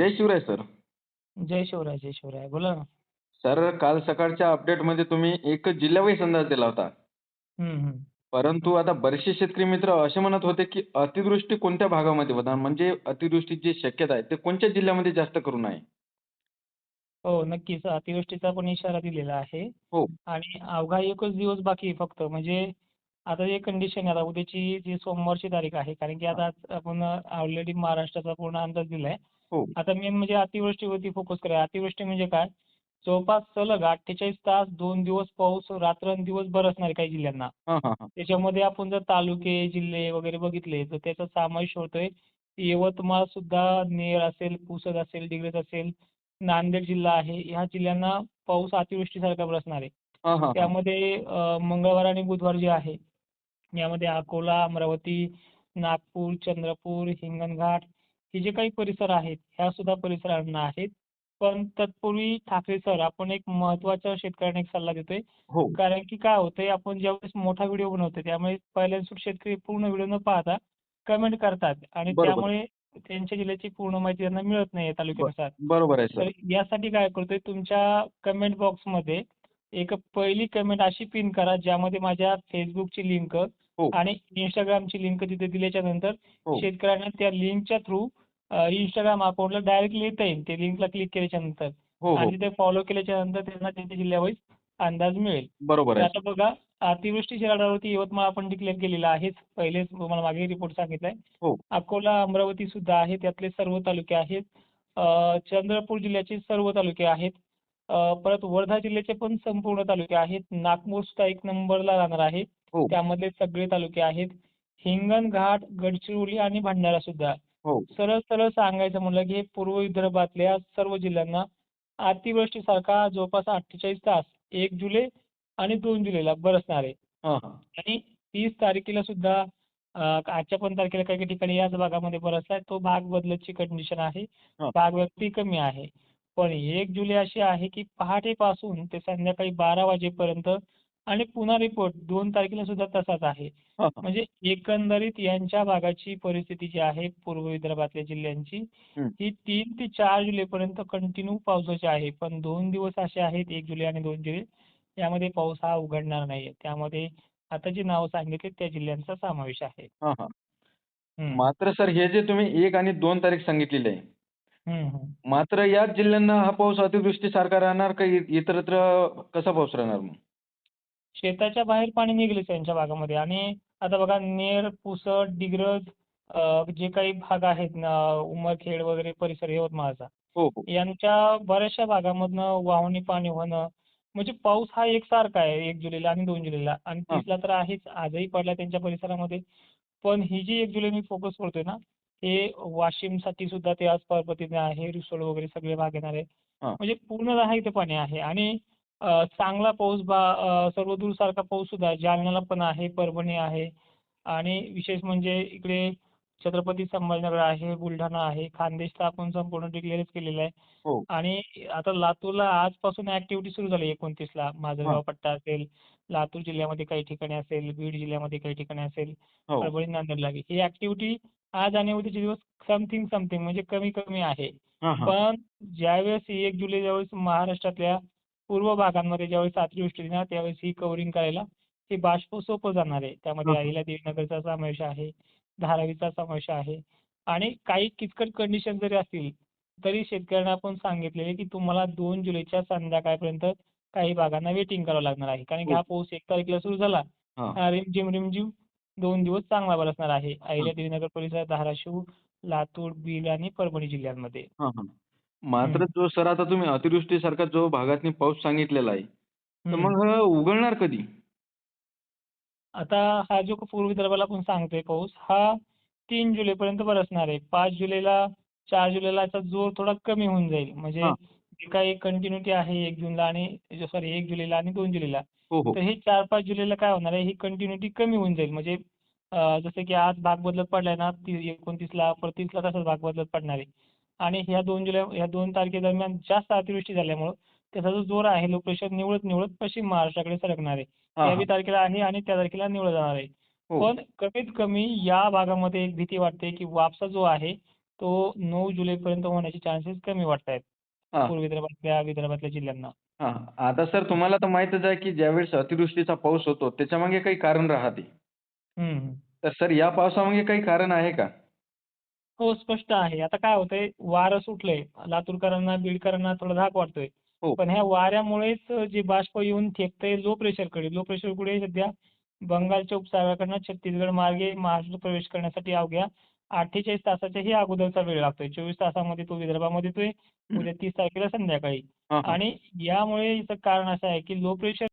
जय Shivray sir. जय शिवराय जय शिवराय. बोला ना. सर काल सकाळच्या अपडेटमध्ये तुम्ही एक जिल्हावाईज अंदाज दिला होता. परंतु आता बरेचसे शेतकरी मित्र असे म्हणत होते की अतिवृष्टी कोणत्या भागामध्ये होणार? म्हणजे अतिवृष्टीची शक्यता आहे ते कोणत्या जिल्ह्यामध्ये जास्त करून आहे? हो नक्कीच. अतिवृष्टीचा पण इशारा दिलेला आहे. हो. आणि अवघा एकच दिवस बाकी आहे फक्त. म्हणजे आता एक कंडिशन आहे आता उद्याची जी सोमवारची तारीख आहे कारण की आता आपण ऑलरेडी महाराष्ट्राचा पूर्ण अंदाज दिलाय. आता मेन म्हणजे अतिवृष्टीवरती फोकस करूया अतिवृष्टी म्हणजे काय? जवळपास सलग अठ्ठेचाळीस तास दोन दिवस पाऊस रात्रंदिवस बरसणार आहे काही जिल्ह्यांना. हां हां हां. त्याच्यामध्ये आपण जर तालुके जिल्हे वगैरे बघितले तर त्याचा समावेश होतोय. यवतमाळ सुद्धा नेर असेल पुसद असेल डिग्रज असेल नांदेड जिल्हा आहे. ह्या जिल्ह्यांना पाऊस अतिवृष्टीसारखा बरसणार आहे. हां हां हां. त्यामध्ये मंगळवार आणि बुधवार जे आहे यामध्ये अकोला अमरावती नागपूर चंद्रपूर हिंगणघाट हे जे काही परिसर आहेत ह्या सुद्धा परिसरांना आहेत. पण तत्पूर्वी ठाकरे सर आपण एक महत्त्वाच्या शेतकऱ्यांना एक सल्ला देतोय. हो. कारण की काय होतंय आपण ज्यावेळेस मोठा व्हिडिओ बनवतो त्यामुळे पहिल्यांदा शेतकरी पूर्ण व्हिडिओ न पाहता कमेंट करतात. आणि बरोबर. त्यामुळे त्यांच्या जिल्ह्याची पूर्ण माहिती त्यांना मिळत नाही तालुक्यानुसार. बरोबर आहे तर सर यासाठी काय करतोय तुमच्या कमेंट बॉक्समध्ये एक पहिली कमेंट अशी पिन करा ज्यामध्ये माझ्या फेसबुकची लिंक आणि इंस्टाग्रामची लिंक तिथे दिल्याच्या नंतर हो. शेतकऱ्यांना त्या लिंकच्या थ्रू इंस्टाग्राम अकाउंटला डायरेक्टली येता येईल. ते लिंकला क्लिक केल्याच्यानंतर. हो हो. आणि ते फॉलो केल्याच्यानंतर त्यांना त्यांच्या जिल्ह्यावाईज अंदाज मिळेल. बरोबर आता बघा अतिवृष्टीच्या रडावरती यवतमाळ आपण डिक्लेअर केलेला आहेच पहिलेच तुम्हाला मागे रिपोर्ट सांगितलाय. हो. अकोला अमरावती सुद्धा आहे. त्यातले सर्व तालुके आहेत. चंद्रपूर जिल्ह्याचे सर्व तालुके आहेत. परत वर्धा जिल्ह्याचे पण संपूर्ण तालुके आहेत. नागपूर सुद्धा एक नंबरला राहणार आहे. हो. त्यामधले सगळे तालुके आहेत. हिंगणघाट गडचिरोली आणि भंडारा सुद्धा. हो. सरळ सरळ सांगायचं म्हणलं की हे पूर्व विदर्भातल्या सर्व जिल्ह्यांना अतिवृष्टीसारखा जवळपास अठ्ठेचाळीस तास एक जुलै आणि दोन जुलैला बरसणार. आहे हां हां. आणि तीस तारखेला सुद्धा अ, आजच्या पण तारखेला काही काही ठिकाणी याच भागामध्ये बरसलाय तो भाग बदलतची कंडिशन आहे. हां. भाग व्यक्ती कमी आहे. पण एक जुलै अशी आहे की पहाटेपासून ते संध्याकाळी बारा वाजेपर्यंत आणि पुन्हा रिपोर्ट दोन तारखेला सुद्धा तसाच आहे. हां हां. म्हणजे एकंदरीत यांच्या भागाची परिस्थिती जी आहे पूर्व विदर्भातल्या जिल्ह्यांची हं. ही तीन ते चार जुलैपर्यंत कंटिन्यू पावसाची आहे. पण दोन दिवस असे आहेत एक जुलै आणि दोन जुलै यामध्ये पाऊस हा उघडणार नाहीये. त्यामध्ये आता जी नावं सांगितली त्या जिल्ह्यांचा समावेश आहे. हां हां. हम्म. मात्र सर हे जे तुम्ही एक आणि दोन तारीख सांगितलेली आहे हम्म, हम्म. मात्र या जिल्ह्यांना हा पाऊस अतिवृष्टीसारखा राहणार का इ- इतरत्र कसा पाऊस राहणार मग? शेताच्या बाहेर पाणी निघेलच त्यांच्या भागामध्ये आणि आता बघा नेर पुसद डिग्रज जे काही भाग आहेत ना उमरखेड वगैरे परिसर यवतमाळचा हो हो. यांच्या बऱ्याचशा भागामधनं वाहून पाणी होणं म्हणजे पाऊस हा एकसारखा आहे एक जुलैला आणि दोन जुलैला. आणि हा. तीसला तर आहेच आजही पडला त्यांच्या परिसरामध्ये. पण ही जी एक जुलै मी फोकस करतोय ना हे वाशिमसाठी सुद्धा ते आज पर्वतीने आहे रिसोड वगैरे सगळे भाग येणार आहे. हा. म्हणजे पूर्ण राहा इथे पाणी आहे. आणि चांगला पाऊस बा सर्वदूर सारखा पाऊस सुद्धा जालन्याला पण आहे परभणी आहे. आणि विशेष म्हणजे इकडे छत्रपती संभाजीनगर आहे बुलढाणा आहे खानदेश तर आपण संपूर्ण डिक्लेअरच केलेला आहे. हो. आणि आता लातूरला आजपासून ऍक्टिव्हिटी सुरू झाली एकोणतीसला. माजलगाव पट्टा असेल लातूर जिल्ह्यामध्ये काही ठिकाणी असेल बीड जिल्ह्यामध्ये काही ठिकाणी असेल हो. परभणी नांदेडला बी. ही ऍक्टिव्हिटी आज आणि उद्याचे दिवस समथिंग समथिंग म्हणजे कमी कमी आहे. हां हां. पण ज्यावेळेस एक जुलै ज्यावेळेस महाराष्ट्रातल्या पूर्व भागांमध्ये ज्यावेळेस अतिवृष्टी येणार त्यावेळेस ही कव्हरिंग करायला हे बाष्प सोपं जाणार आहे. त्यामध्ये. अहिल्या देवीनगरचा समावेश आहे धारावीचा समावेश आहे आणि काही किचकट कंडिशन जरी असतील तरी शेतकऱ्यांना आपण सांगितलेले की तुम्हाला दोन जुलैच्या संध्याकाळपर्यंत काही भागांना वेटिंग करावं लागणार आहे. कारण की हो. हा. पाऊस एक तारखेला सुरू झाला. रिमझिम रिमझिम दोन दिवस चांगला बरसणार आहे. अहिल्या देवीनगर परिसरात धाराशिव लातूर बीड आणि परभणी जिल्ह्यांमध्ये. हां मात्र जो सर आता तुम्ही अतिवृष्टीसारखा जो भागातनी पाऊस सांगितलेला आहे तर. मग हा उघडणार कधी? आता हा जो पूर्व विदर्भाला आपण सांगतोय पाऊस हा तीन जुलैपर्यंत बरसणार आहे. पाच जुलैला चार जुलैला याचा जोर थोडा कमी होऊन जाईल. म्हणजे हा. जे काही कंटिन्युटी आहे एक जूनला आणि सॉरी एक जुलैला आणि दोन जुलैला. हो हो. तर हे चार पाच जुलैला काय होणार आहे? ही कंटिन्युटी कमी होऊन जाईल. म्हणजे अं, जसं की आज भाग बदलत पडलाय ना ती एकोणतीसला परत तीसला तसाच भाग बदलत पडणार आहे. आणि ह्या दोन जुलै ह्या दोन तारखेदरम्यान जास्त अतिवृष्टी झाल्यामुळं त्याचा जो जोर आहे लो प्रेशर निवळत निवळत पश्चिम महाराष्ट्राकडे सरकणार आहे. बी तारखेला आहे आणि त्या तारखेला निवळ जाणार आहे. हो. पण कमीत कमी या भागामध्ये एक भीती वाटते की वापसा जो आहे तो नऊ जुलैपर्यंत होण्याचे चान्सेस कमी वाटत आहेत पूर्व विदर्भातल्या विदर्भातल्या जिल्ह्यांना. आता सर तुम्हाला तर माहीतच आहे की ज्यावेळेस अतिवृष्टीचा पाऊस होतो त्याच्यामागे काही कारण राहते. तर सर या पावसामागे काही कारण आहे का? हो स्पष्ट आहे. आता काय होतंय वारं सुटलंय लातूरकरांना बीडकरांना थोडा धाक वाटतोय. हो. पण ह्या वाऱ्यामुळेच जे बाष्प येऊन थेकतंय लो प्रेशरकडे लो प्रेशरकडे सध्या बंगालच्या उपसागराकडनं छत्तीसगड मार्गे महाराष्ट्रात प्रवेश करण्यासाठी अवघ्या अठ्ठेचाळीस तासाच्याही अगोदरचा वेळ लागतोय. चोवीस तासामध्ये तो विदर्भामध्ये येतोय. उद्या तीस तारखेला संध्याकाळी. हा हा. आणि यामुळे इथं कारण असं आहे की लो प्रेशर